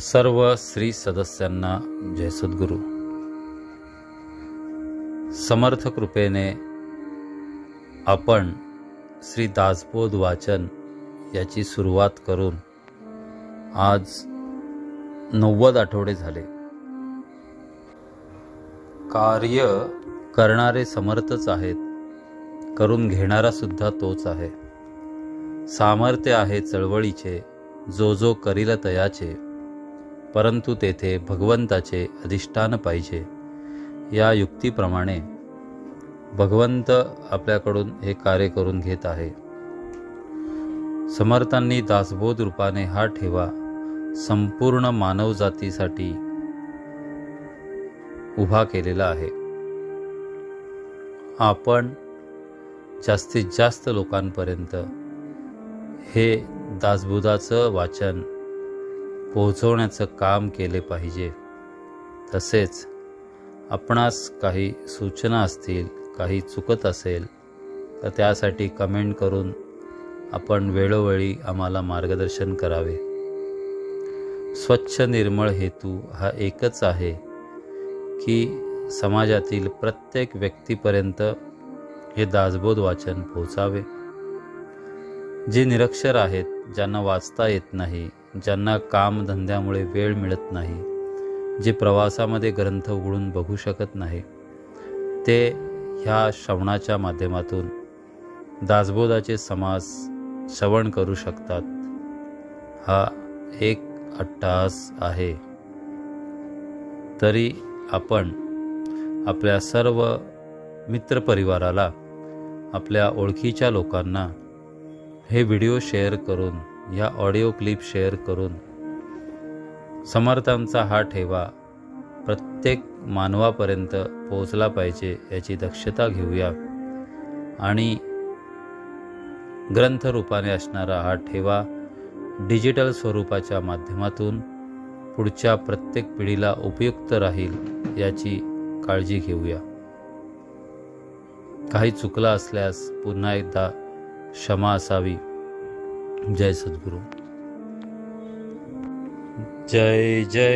सर्व श्री सदस्यांना जय सद्गुरू. समर्थ कृपेने आपण श्री दासबोध वाचन याची सुरुवात करून आज नव्वद आठवडे झाले. कार्य करणारे समर्थच आहेत करून घेणारा सुद्धा तोच आहे. सामर्थ्य आहे चळवळीचे जो जो करील तयाचे. परंतु तेथे भगवंताचे अधिष्ठान पाहिजे. या युक्तीप्रमाणे भगवंत आपल्याकडून हे कार्य करून घेत आहे. समर्थांनी दासबोध रूपाने हा ठेवा संपूर्ण मानवजातीसाठी उभा केलेला आहे. आपण जास्तीत जास्त लोकांपर्यंत हे दासबोधाचं वाचन पोहोचवण्याचं काम केले पाहिजे. तसेच आपणास काही सूचना असतील काही चुकत असेल तर त्यासाठी कमेंट करून आपण वेळोवेळी आम्हाला मार्गदर्शन करावे. स्वच्छ निर्मळ हेतू हा एकच आहे की समाजातील प्रत्येक व्यक्तीपर्यंत हे दासबोध वाचन पोहोचावे. जे निरक्षर आहेत ज्यांना वाचता येत नाही ज्यांना कामधंद्यामुळे वेळ मिळत नाही जे प्रवासामध्ये ग्रंथ उघडून बघू शकत नाही ते ह्या श्रवणाच्या माध्यमातून दासबोधाचे समास श्रवण करू शकतात. हा एक अट्टास आहे. तरी आपण आपल्या सर्व मित्रपरिवाराला आपल्या ओळखीच्या लोकांना हे व्हिडिओ शेअर करून या ऑडिओ क्लिप शेअर करून समर्थांचा हा ठेवा. प्रत्येक मानवापर्यंत पोहोचला पाहिजे याची दक्षता घेऊया. आणि ग्रंथरूपाने असणारा हा ठेवा डिजिटल स्वरूपाच्या माध्यमातून पुढच्या प्रत्येक पिढीला उपयुक्त राहील याची काळजी घेऊया. काही चुकला असल्यास पुन्हा एकदा क्षमा असावी. जय सद्गुरु। जय जय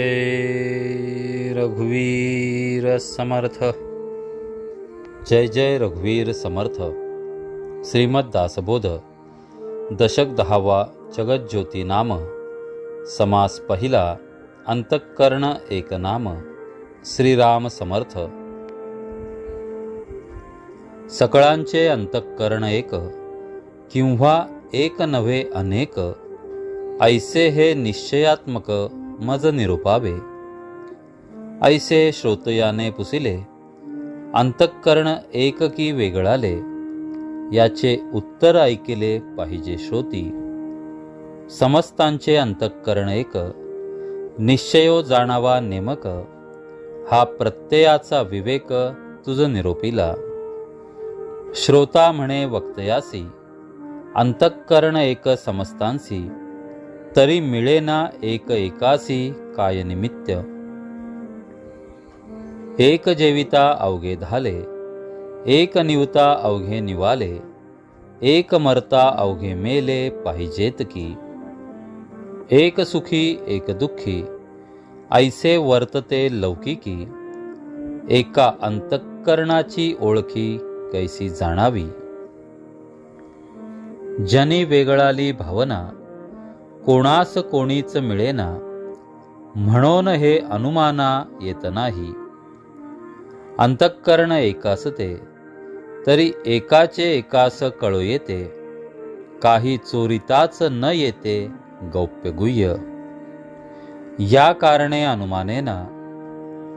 रघुवीर समर्थ। जय जय रघुवीर समर्थ। श्रीमद दासबोध। दशक दहावा जगज्योती नाम। समास पहिला अंतःकरण एक नाम। श्रीराम समर्थ। सकळांचे अंतःकरण एक। किंवा एक नव्हे अनेक ऐसे हे निश्चयात्मक मज निरूपावे. ऐसे श्रोतयाने पुसिले अंतःकरण एक की वेगळाले याचे उत्तर ऐकिले पाहिजे श्रोती. समस्तांचे अंतःकरण एक निश्चयो जाणावा नेमक हा प्रत्ययाचा विवेक तुझ निरोपिला. श्रोता म्हणे वक्तयासी अंतःकरण एक समस्तांसी तरी मिळेना एक एकासी काय निमित्त एक जेविता अवघे धाले एक निवता अवघे निवाले एक मरता अवघे मेले पाहिजेत की. एक सुखी एक दुःखी ऐसे वर्तते लौकिकी एका अंतःकरणाची ओळखी कैसी जाणावी. जनी वेगळाली भावना कोणास कोणीच मिळेना म्हणून हे अनुमाना येत नाही. अंतःकरण एकासते तरी एकाचे एकास कळू येते काही चोरिताच न येते गौप्य गुह्य. या कारणे अनुमानेना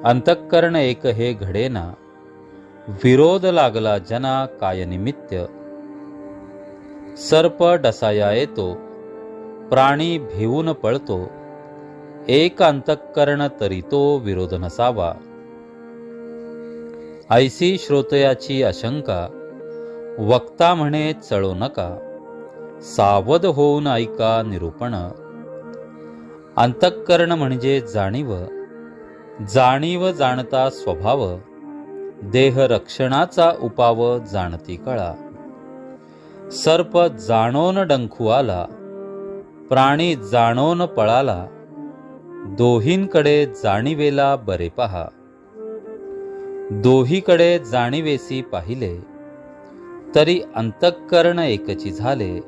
अंतःकरण एक हे घडेना विरोध लागला जना काय निमित्त सर्प डसाया येतो प्राणी भिवून पळतो एक अंतःकरण तरी तो विरोध नसावा. ऐसी श्रोतयाची आशंका वक्ता म्हणे चळो नका सावध होऊन ऐका निरूपण. अंतःकरण म्हणजे जाणीव जाणीव जाणता स्वभाव देह रक्षणाचा उपाव जाणती कळा. सर्प जाणोन डंखू आला प्राणी जाणोन पळाला दोहींकडे जाणीवेला बरे पहा. दोहीकडे जाणीवेसी पाहिले तरी अंतःकरण एकची झाले.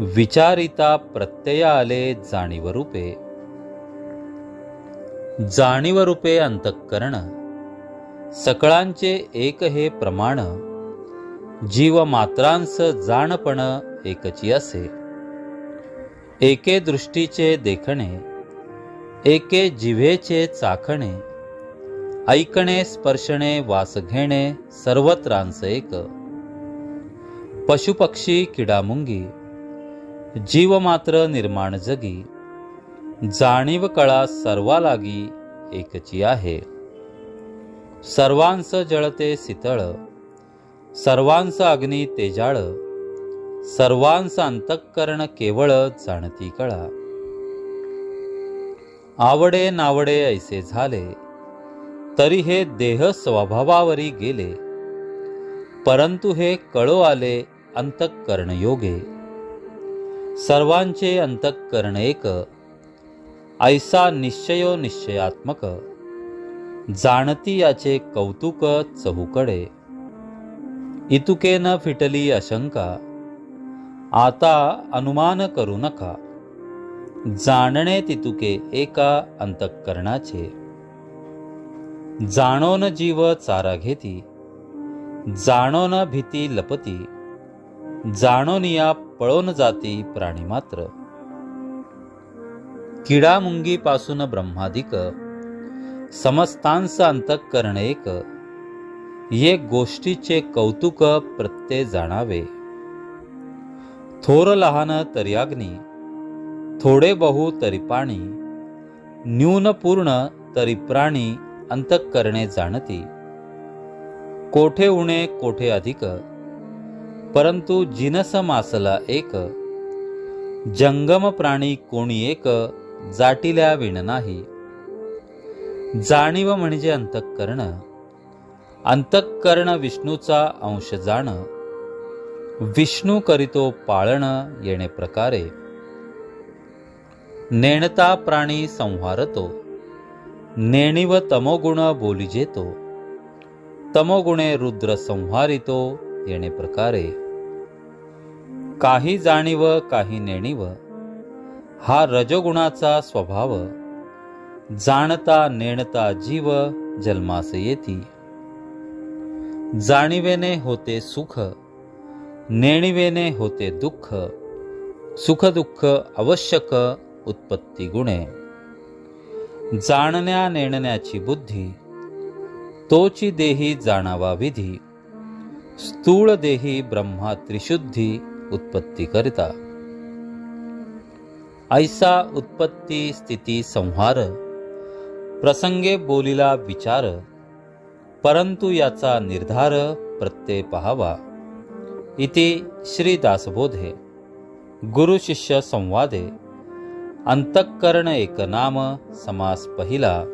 विचारिता प्रत्यय आले जाणीवरूपे. जाणीवरूपे अंतःकरण सकळांचे एक हे प्रमाण जीव मात्रांस जाणपण एकची असे. एके दृष्टीचे देखणे एके जिव्हेचे चाखणे ऐकणे स्पर्शणे वास घेणे सर्वत्रांस एक. पशुपक्षी किडामुंगी जीव मात्र निर्माण जगी जाणीव कळा सर्वा लागी एकची आहे. सर्वांस जळते सितळ सर्वांस अग्नी तेजाळ सर्वांस अंतःकरण केवळ जाणती कळा. आवडे नावडे ऐसे झाले तरी हे देह स्वभावावरी गेले परंतु हे कळो आले अंतःकरण योगे. सर्वांचे अंतःकरण एक ऐसा निश्चयो निश्चयात्मक जाणती याचे कौतुक चहूकडे. इतुके न फिटली अशंका. आता अनुमान करू नका. जाणणे तितुके एका अंतःकरणाचे. जाणोन जीव चारा घेती. जाणोन भीती लपती. जाणोनिया पळोन जाती प्राणी मात्र. किडा मुंगी ब्रह्मादिक. समस्तांस अंतःकरण एक. ये गोष्टीचे कौतुक प्रत्यय जाणावे. थोर लहान तर्याग्नी थोडे बहु तरी पाणी न्यून पूर्ण तरी प्राणी अंतकरणे जाणती. कोठे उणे कोठे अधिक परंतु जिनस मासला एक जंगम प्राणी कोणी एक जाटिल्या विण नाही. जाणीव म्हणजे अंतःकरण. अंतःकरण विष्णूचा अंश जाण विष्णू करीतो पाळण येणे प्रकारे. नेणता प्राणी संहारतो नेणीव तमोगुण बोली जेतो तमोगुणे रुद्र संहारितो येणे प्रकारे. काही जाणीव काही नेणीव हा रजोगुणाचा स्वभाव जाणता नेणता जीव जन्मास येती. जाणीवेने होते सुख नेणीवेने होते दुःख सुख दुःख आवश्यक उत्पत्ती गुणे. जाणण्या नेणण्याची बुद्धी तोची देही जाणावा विधी स्थूळ देही ब्रह्मा त्रिशुद्धी उत्पत्ती करिता. ऐसा उत्पत्ती स्थिती संहार प्रसंगे बोलिला विचार परंतु याचा निर्धार प्रत्यय पहावा. इति श्री दासबोधे गुरु शिष्य संवादे. अंतःकरण एक नाम समास पहिला.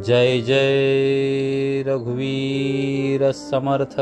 जय जय रघुवीर समर्थ.